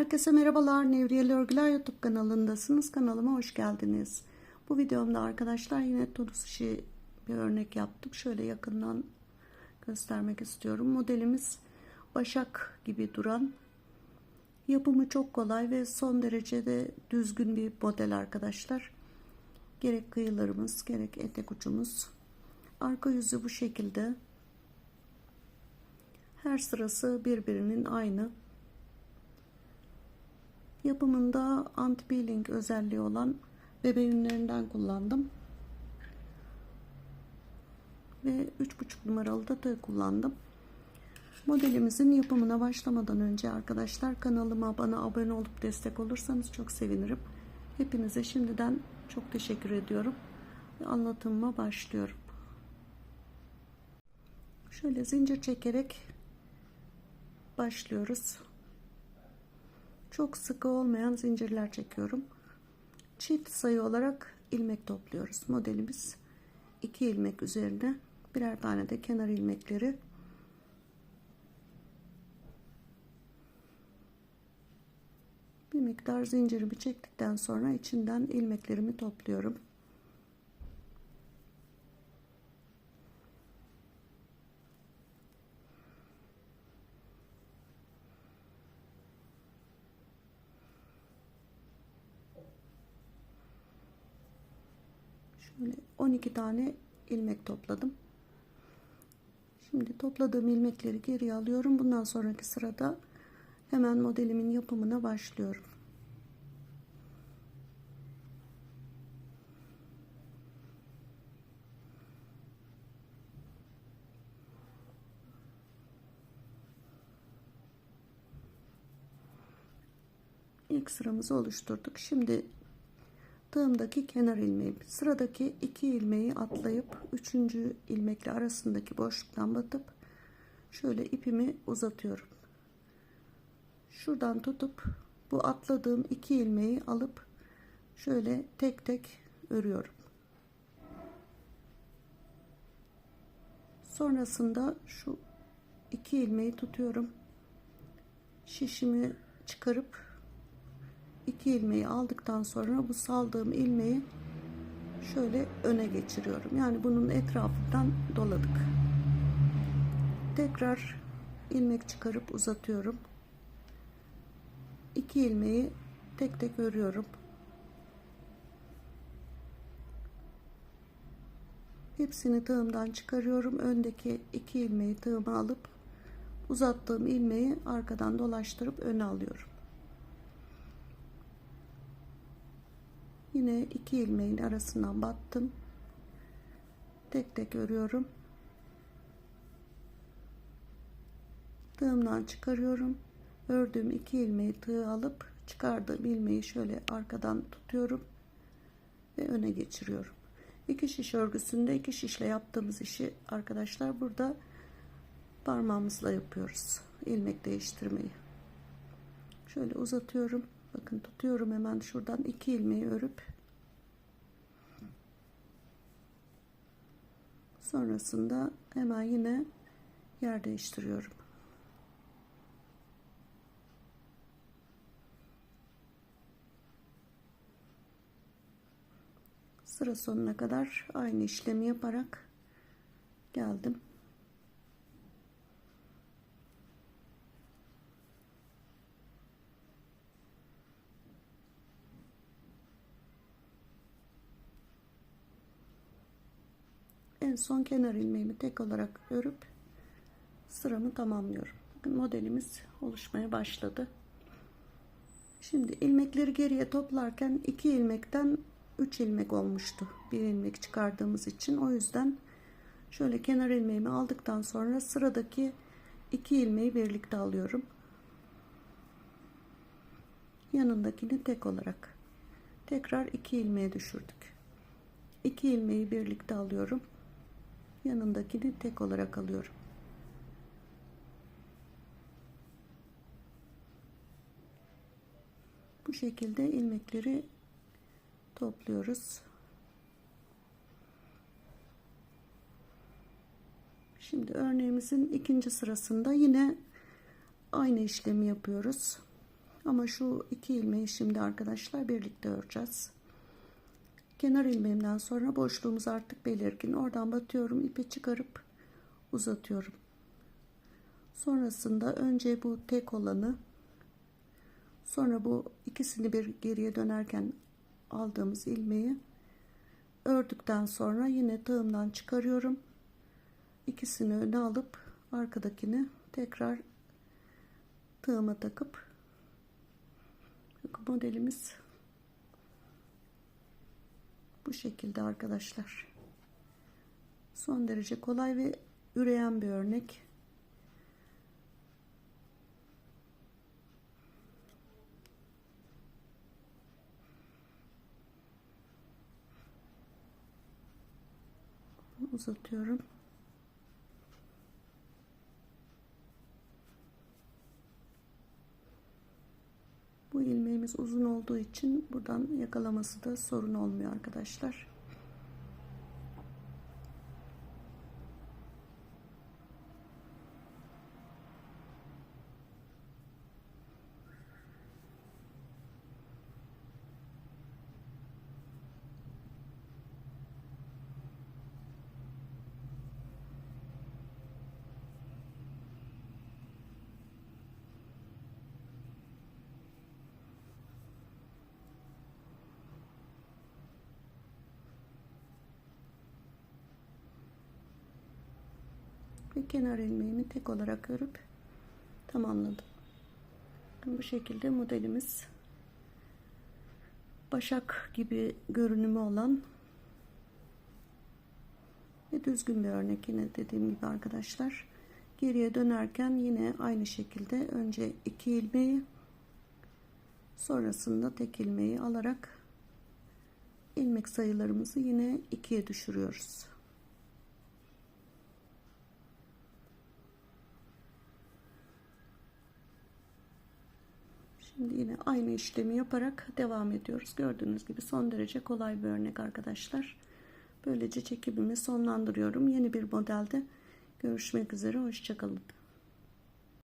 Herkese merhabalar. Nevriyeli Örgüler YouTube kanalındasınız. Kanalıma hoş geldiniz. Bu videomda arkadaşlar yine tonus işi bir örnek yaptım. Şöyle yakından göstermek istiyorum. Modelimiz başak gibi duran yapımı çok kolay ve son derecede düzgün bir model arkadaşlar. Gerek kıyılarımız gerek etek ucumuz. Arka yüzü bu şekilde. Her sırası birbirinin aynı. Yapımında anti-peeling özelliği olan bebe yünlerinden kullandım. Ve 3,5 numaralı da kullandım. Modelimizin yapımına başlamadan önce arkadaşlar kanalıma bana abone olup destek olursanız çok sevinirim. Hepinize şimdiden çok teşekkür ediyorum. Ve anlatımıma başlıyorum. Şöyle zincir çekerek başlıyoruz. Çok sıkı olmayan zincirler çekiyorum. Çift sayı olarak ilmek topluyoruz. Modelimiz 2 ilmek üzerine birer tane de kenar ilmekleri bir miktar zincirimi çektikten sonra içinden ilmeklerimi topluyorum. Şöyle 12 tane ilmek topladım. Şimdi topladığım ilmekleri geriye alıyorum. Bundan sonraki sırada hemen modelimin yapımına başlıyorum. İlk sıramızı oluşturduk. Şimdi tığımdaki kenar ilmeği sıradaki iki ilmeği atlayıp üçüncü ilmekle arasındaki boşluktan batıp şöyle ipimi uzatıyorum. Şuradan tutup bu atladığım iki ilmeği alıp şöyle tek tek örüyorum. Sonrasında şu iki ilmeği tutuyorum. Şişimi çıkarıp iki ilmeği aldıktan sonra bu saldığım ilmeği şöyle öne geçiriyorum. Yani bunun etrafından doladık. Tekrar ilmek çıkarıp uzatıyorum. İki ilmeği tek tek örüyorum. Hepsini tığımdan çıkarıyorum. Öndeki iki ilmeği tığıma alıp uzattığım ilmeği arkadan dolaştırıp öne alıyorum. Yine iki ilmeğin arasından battım. Tek tek örüyorum. Tığımdan çıkarıyorum. Ördüğüm iki ilmeği tığ alıp çıkardığım ilmeği şöyle arkadan tutuyorum ve öne geçiriyorum. İki şiş örgüsünde iki şişle yaptığımız işi arkadaşlar burada parmağımızla yapıyoruz. ilmek değiştirmeyi. Şöyle uzatıyorum. Bakın tutuyorum hemen şuradan iki ilmeği örüp sonrasında hemen yine yer değiştiriyorum. Sıra sonuna kadar aynı işlemi yaparak geldim. En son kenar ilmeğimi tek olarak örüp sıramı tamamlıyorum. Bakın modelimiz oluşmaya başladı. Şimdi ilmekleri geriye toplarken iki ilmekten 3 ilmek olmuştu. Bir ilmek çıkardığımız için o yüzden şöyle kenar ilmeğimi aldıktan sonra sıradaki iki ilmeği birlikte alıyorum. Yanındakini tek olarak tekrar iki ilmeğe düşürdük. İki ilmeği birlikte alıyorum yanındakini tek olarak alıyorum. Bu şekilde ilmekleri topluyoruz. Şimdi örneğimizin ikinci sırasında yine aynı işlemi yapıyoruz. Ama şu iki ilmeği şimdi arkadaşlar birlikte öreceğiz. Kenar ilmeğimden sonra boşluğumuz artık belirgin. Oradan batıyorum, ipi çıkarıp uzatıyorum. Sonrasında önce bu tek olanı sonra bu ikisini bir geriye dönerken aldığımız ilmeği ördükten sonra yine tığımdan çıkarıyorum. İkisini öne alıp arkadakini tekrar tığıma takıp modelimiz bu şekilde arkadaşlar. Son derece kolay ve üreyen bir örnek. uzatıyorum. Bu ilmeğimiz uzun olduğu için buradan yakalaması da sorun olmuyor arkadaşlar. Ve kenar ilmeğimi tek olarak örüp tamamladım. Bu şekilde modelimiz başak gibi görünümü olan ve düzgün bir örnek yine dediğim gibi arkadaşlar geriye dönerken yine aynı şekilde önce iki ilmeği sonrasında tek ilmeği alarak ilmek sayılarımızı yine ikiye düşürüyoruz. Şimdi yine aynı işlemi yaparak devam ediyoruz. Gördüğünüz gibi son derece kolay bir örnek arkadaşlar. Böylece çekimimi sonlandırıyorum. Yeni bir modelde görüşmek üzere. Hoşçakalın.